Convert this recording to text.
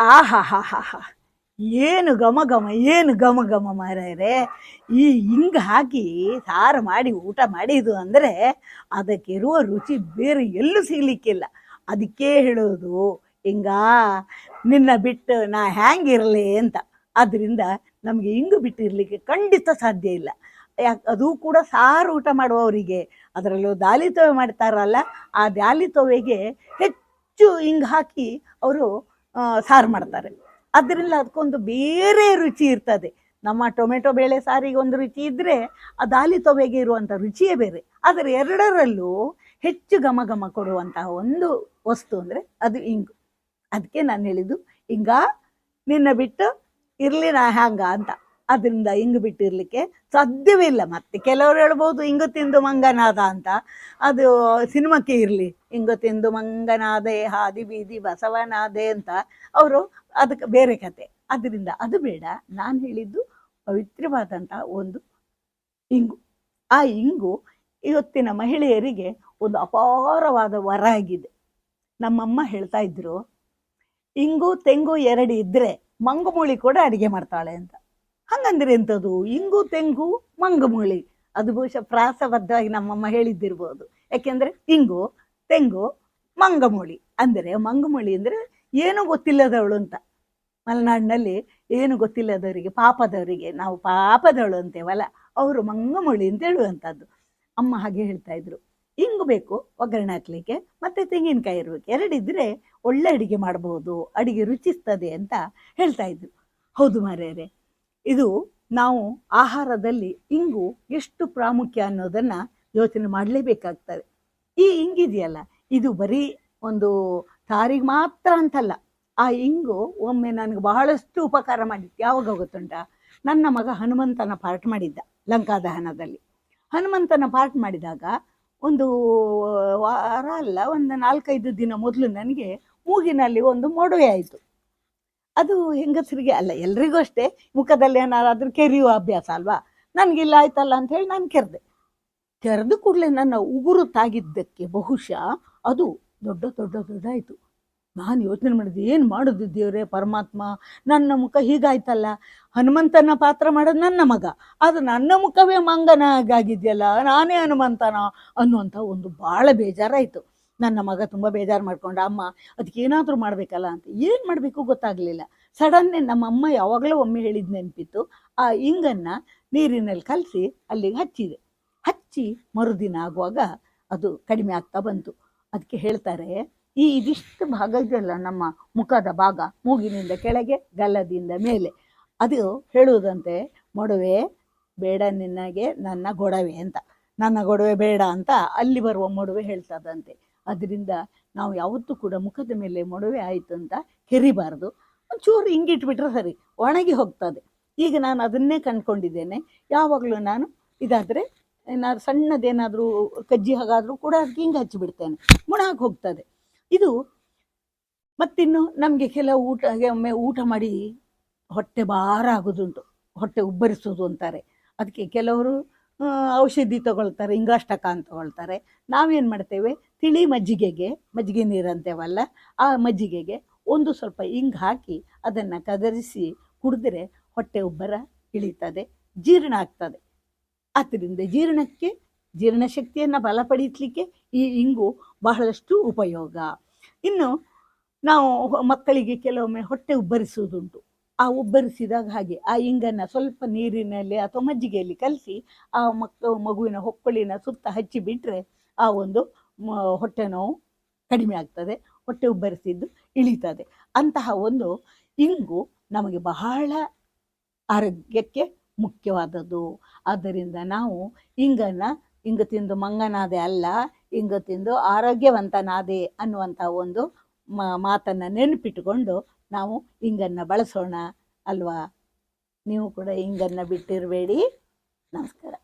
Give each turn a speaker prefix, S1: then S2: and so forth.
S1: ಆಹಾ ಹಾ ಹಾ ಏನು ಘಮ ಘಮ ಏನು ಘಮ ಘಮ ಮಾರಾಯರೆ ಈ ಹಿಂಗ ಹಾಕಿ ಸಾರು ಮಾಡಿ, ಊಟ ಮಾಡಿದ್ದು ಅಂದರೆ ಅದಕ್ಕಿರುವ ರುಚಿ ಬೇರೆ ಎಲ್ಲೂ ಸಿಗಲಿಕ್ಕಿಲ್ಲ. ಅದಕ್ಕೆ ಹೇಳೋದು ಹಿಂಗ ನಿನ್ನ ಬಿಟ್ಟು ನಾ ಹ್ಯಾಂಗಿರಲಿ ಅಂತ. ಅದರಿಂದ ನಮಗೆ ಹಿಂಗು ಬಿಟ್ಟಿರಲಿಕ್ಕೆ ಖಂಡಿತ ಸಾಧ್ಯ ಇಲ್ಲ. ಯಾಕೆ, ಅದು ಕೂಡ ಸಾರು ಊಟ ಮಾಡುವವರಿಗೆ, ಅದರಲ್ಲೂ ದಾಲಿ ತೊವೆ ಮಾಡ್ತಾರಲ್ಲ, ಆ ದಾಲಿ ತೊವೆಗೆ ಹೆಚ್ಚು ಹಿಂಗೆ ಹಾಕಿ ಅವರು ಸಾರು ಮಾಡ್ತಾರೆ. ಅದರಿಂದ ಅದಕ್ಕೊಂದು ಬೇರೆ ರುಚಿ ಇರ್ತದೆ. ನಮ್ಮ ಟೊಮೆಟೊ ಬೇಳೆ ಸಾರಿಗೆ ಒಂದು ರುಚಿ ಇದ್ದರೆ ಆ ದಾಲಿ ತೊವೆಗೆ ಇರುವಂಥ ರುಚಿಯೇ ಬೇರೆ. ಆದರೆ ಎರಡರಲ್ಲೂ ಹೆಚ್ಚು ಘಮ ಘಮ ಕೊಡುವಂತಹ ಒಂದು ವಸ್ತು ಅಂದರೆ ಅದು ಇಂಗು. ಅದಕ್ಕೆ ನಾನು ಹೇಳಿದ್ದು, ಇಂಗ, ನಿನ್ನ ಬಿಟ್ಟು ಇರಲಿ ನಾ ಹ್ಯಾಂಗ ಅಂತ. ಅದರಿಂದ ಇಂಗು ಬಿಟ್ಟಿರಲಿಕ್ಕೆ ಸಾಧ್ಯವೇ ಇಲ್ಲ ಮತ್ತೆ. ಕೆಲವರು ಹೇಳ್ಬೋದು, ಇಂಗು ತಿಂದು ಮಂಗನಾದ ಅಂತ. ಅದು ಸಿನಿಮಾಕ್ಕೆ ಇರಲಿ. ಇಂಗು ತಿಂದು ಮಂಗನಾದೆ, ಹಾದಿ ಬೀದಿ ಬಸವನಾದೆ ಅಂತ. ಅವರು ಅದಕ್ಕೆ ಬೇರೆ ಕತೆ. ಅದರಿಂದ ಅದು ಬೇಡ. ನಾನು ಹೇಳಿದ್ದು ಪವಿತ್ರವಾದಂತಹ ಒಂದು ಇಂಗು. ಆ ಇಂಗು ಇವತ್ತಿನ ಮಹಿಳೆಯರಿಗೆ ಒಂದು ಅಪಾರವಾದ ವರ ಆಗಿದೆ. ನಮ್ಮಮ್ಮ ಹೇಳ್ತಾ ಇದ್ರು, ಇಂಗು, ತೆಂಗು ಎರಡು ಇದ್ದರೆ ಮಂಗಮೂಳಿ ಕೂಡ ಅಡಿಗೆ ಮಾಡ್ತಾಳೆ ಅಂತ. ಹಂಗಂದ್ರೆ ಎಂಥದ್ದು ಇಂಗು ತೆಂಗು ಮಂಗಮೂಳಿ ಅದು ಬಹುಶಃ ಪ್ರಾಸಬದ್ಧವಾಗಿ ನಮ್ಮಮ್ಮ ಹೇಳಿದ್ದಿರ್ಬೋದು. ಯಾಕೆಂದರೆ ಇಂಗು, ತೆಂಗು ಮಂಗಮೂಳಿ ಅಂದರೆ ಮಂಗಮೂಳಿ ಅಂದರೆ ಏನೂ ಗೊತ್ತಿಲ್ಲದವಳು ಅಂತ. ಮಲೆನಾಡಿನಲ್ಲಿ ಏನು ಗೊತ್ತಿಲ್ಲದವರಿಗೆ, ಪಾಪದವರಿಗೆ ನಾವು ಪಾಪದವಳು ಅಂತೇವಲ್ಲ, ಅವರು ಮಂಗಮೂಳಿ ಅಂತ ಹೇಳುವಂಥದ್ದು. ಅಮ್ಮ ಹಾಗೆ ಹೇಳ್ತಾ ಇದ್ರು. ಇಂಗು ಬೇಕು, ಒಗ್ಗರಣೆ ಹಾಕ್ಲಿಕ್ಕೆ, ಮತ್ತೆ ತೆಂಗಿನಕಾಯಿ ಇರಬೇಕು. ಎರಡಿದ್ರೆ ಒಳ್ಳೆ ಅಡಿಗೆ ಮಾಡಬಹುದು ಅಡಿಗೆ ರುಚಿಸ್ತದೆ ಅಂತ ಹೇಳ್ತಾ ಇದ್ರು. ಹೌದು ಮಾರ್ಯಾರೆ ಇದು ನಾವು ಆಹಾರದಲ್ಲಿ ಇಂಗು ಎಷ್ಟು ಪ್ರಾಮುಖ್ಯ ಅನ್ನೋದನ್ನ ಯೋಚನೆ ಮಾಡಲೇಬೇಕಾಗ್ತದೆ. ಈ ಇಂಗಿದೆಯಲ್ಲ, ಇದು ಬರೀ ಒಂದು ತಾರಿಗೆ ಮಾತ್ರ ಅಂತಲ್ಲ. ಆ ಇಂಗು ಒಮ್ಮೆ ನನಗೆ ಬಹಳಷ್ಟು ಉಪಕಾರ ಮಾಡಿತ್ತು. ಯಾವಾಗ ಗೊತ್ತುಂಟ? ನನ್ನ ಮಗ ಹನುಮಂತನ ಪಾರ್ಟ್ ಮಾಡಿದ್ದ ಲಂಕಾದಹನದಲ್ಲಿ. ಹನುಮಂತನ ಪಾರ್ಟ್ ಮಾಡಿದಾಗ ಒಂದು ವಾರ ಅಲ್ಲ, ಒಂದು ನಾಲ್ಕೈದು ದಿನ ಮೊದಲು ನನಗೆ ಮೂಗಿನಲ್ಲಿ ಒಂದು ಮೊಡವೆ ಆಯಿತು. ಅದು ಹೆಂಗಸರಿಗೆ ಅಲ್ಲ, ಎಲ್ರಿಗೂ ಅಷ್ಟೇ. ಮುಖದಲ್ಲಿ ಏನಾರಾದ್ರೂ ಕೆರೆಯುವ ಅಭ್ಯಾಸ ಅಲ್ವಾ? ನನಗಿಲ್ಲ, ಆಯ್ತಲ್ಲ ಅಂತ ಹೇಳಿ ನಾನು ಕೆರೆದೆ. ಕೆರೆದು ಕೂಡಲೇ ನನ್ನ ಉಗುರು ತಾಗಿದ್ದಕ್ಕೆ ಬಹುಶಃ ಅದು ದೊಡ್ಡ ದೊಡ್ಡ ದೊಡ್ಡಾಯಿತು ನಾನು ಯೋಚನೆ ಮಾಡಿದೆ, ಏನು ಮಾಡೋದು ದೇವರೇ, ಪರಮಾತ್ಮ, ನನ್ನ ಮುಖ ಹೀಗಾಯ್ತಲ್ಲ? ಹನುಮಂತನ ಪಾತ್ರ ಮಾಡೋದು ನನ್ನ ಮಗ. ಅದು ನನ್ನ ಮುಖವೇ ಮಂಗನಾಗಿದೆಯಲ್ಲ ನಾನೇ ಹನುಮಂತನ ಅನ್ನುವಂಥ ಒಂದು ಭಾಳ ಬೇಜಾರಾಯಿತು. ನನ್ನ ಮಗ ತುಂಬ ಬೇಜಾರು ಮಾಡ್ಕೊಂಡ, ಅಮ್ಮ ಅದಕ್ಕೆ ಏನಾದರೂ ಮಾಡಬೇಕಲ್ಲ ಅಂತ. ಏನು ಮಾಡಬೇಕು ಗೊತ್ತಾಗಲಿಲ್ಲ. ಸಡನ್ನೇ ನಮ್ಮ ಅಮ್ಮ ಯಾವಾಗಲೂ ಒಮ್ಮೆ ಹೇಳಿದ ನೆನಪಿತ್ತು, ಆ ಇಂಗನ್ನು ನೀರಿನಲ್ಲಿ ಕಲಸಿ ಅಲ್ಲಿಗೆ ಹಚ್ಚಿದೆ. ಹಚ್ಚಿ ಮರುದಿನ ಆಗುವಾಗ ಅದು ಕಡಿಮೆ ಆಗ್ತಾ ಬಂತು. ಅದಕ್ಕೆ ಹೇಳ್ತಾರೆ, ಈ ಇದಿಷ್ಟು ಭಾಗ ಇದೆಯಲ್ಲ ನಮ್ಮ ಮುಖದ ಭಾಗ, ಮೂಗಿನಿಂದ ಕೆಳಗೆ, ಗಲ್ಲದಿಂದ ಮೇಲೆ. ಅದು ಹೇಳುವುದಂತೆ ಮೊಡವೆ ಬೇಡ ನಿನಗೆ ನನ್ನ ಗೊಡವೆ ಅಂತ. ನನ್ನ ಗೊಡವೆ ಬೇಡ ಅಂತ ಅಲ್ಲಿ ಬರುವ ಮೊಡವೆ ಹೇಳ್ತದಂತೆ. ಅದರಿಂದ ನಾವು ಯಾವತ್ತೂ ಕೂಡ ಮುಖದ ಮೇಲೆ ಮೊಡವೆ ಆಯಿತು ಅಂತ ಹೆರಿಬಾರ್ದು ಒಂಚೂರು ಹಿಂಗಿಟ್ಬಿಟ್ರೆ ಸರಿ, ಒಣಗಿ ಹೋಗ್ತದೆ. ಈಗ ನಾನು ಅದನ್ನೇ ಕಂಡ್ಕೊಂಡಿದ್ದೇನೆ. ಯಾವಾಗಲೂ ನಾನು ಇದಾದರೆ ಏನಾದ್ರು ಸಣ್ಣದೇನಾದರೂ ಕಜ್ಜಿ ಹಾಗಾದರೂ ಕೂಡ ಅದಕ್ಕೆ ಹಿಂಗೆ ಹಚ್ಚಿಬಿಡ್ತೇನೆ. ಮುಣಾಗಿ ಹೋಗ್ತದೆ. ಇದು ಮತ್ತಿನ್ನು ನಮಗೆ ಕೆಲವು ಊಟ ಒಮ್ಮೆ ಊಟ ಮಾಡಿ ಹೊಟ್ಟೆ ಭಾರ ಆಗೋದುಂಟು. ಹೊಟ್ಟೆ ಉಬ್ಬರಿಸೋದು ಅಂತಾರೆ. ಅದಕ್ಕೆ ಕೆಲವರು ಔಷಧಿ ತಗೊಳ್ತಾರೆ, ಇಂಗಾಷ್ಟಕ ಅಂತ ತಗೊಳ್ತಾರೆ. ನಾವೇನು ಮಾಡ್ತೇವೆ? ತಿಳಿ ಮಜ್ಜಿಗೆಗೆ, ಮಜ್ಜಿಗೆ ನೀರು ಅಂತೇವಲ್ಲ, ಆ ಮಜ್ಜಿಗೆಗೆ ಒಂದು ಸ್ವಲ್ಪ ಇಂಗು ಹಾಕಿ ಅದನ್ನು ಕದರಿಸಿ ಕುಡಿದ್ರೆ ಹೊಟ್ಟೆ ಉಬ್ಬರ ಇಳಿತದೆ, ಜೀರ್ಣ ಆಗ್ತದೆ. ಆದ್ದರಿಂದ ಜೀರ್ಣಕ್ಕೆ ಜೀರ್ಣಶಕ್ತಿಯನ್ನು ಬಲಪಡಿಸಲಿಕ್ಕೆ ಈ ಇಂಗು ಬಹಳಷ್ಟು ಉಪಯೋಗ. ಇನ್ನು ನಾವು ಮಕ್ಕಳಿಗೆ ಕೆಲವೊಮ್ಮೆ ಹೊಟ್ಟೆ ಉಬ್ಬರಿಸುವುದುಂಟು. ಆ ಉಬ್ಬರಿಸಿದಾಗ ಹಾಗೆ, ಆ ಇಂಗನ್ನು ಸ್ವಲ್ಪ ನೀರಿನಲ್ಲಿ ಅಥವಾ ಮಜ್ಜಿಗೆಯಲ್ಲಿ ಕಲಸಿ, ಆ ಮಕ್ಕ ಮಗುವಿನ ಹೊಕ್ಕಳಿನ ಸುತ್ತ ಹಚ್ಚಿ ಬಿಟ್ಟರೆ ಆ ಒಂದು ಹೊಟ್ಟೆ ನೋವು ಕಡಿಮೆ ಆಗ್ತದೆ, ಹೊಟ್ಟೆ ಉಬ್ಬರಿಸಿದ್ದು ಇಳಿತದೆ. ಅಂತಹ ಒಂದು ಇಂಗು ನಮಗೆ ಬಹಳ ಆರೋಗ್ಯಕ್ಕೆ ಮುಖ್ಯವಾದದ್ದು. ಆದ್ದರಿಂದ ನಾವು ಇಂಗನ್ನು ಇಂಗು ತಿಂದು ಮಂಗನಾದೆ ಅಲ್ಲ ಇಂಗು ತಿಂದು ಆರೋಗ್ಯವಂತನಾದೆ ಅನ್ನುವಂಥ ಒಂದು ಮಾತನ್ನು ನೆನಪಿಟ್ಟುಕೊಂಡು ನಾವು ಇಂಗನ್ನು ಬಳಸೋಣ ಅಲ್ವಾ? ನೀವು ಕೂಡ ಇಂಗನ್ನು ಬಿಟ್ಟಿರಬೇಡಿ. ನಮಸ್ಕಾರ.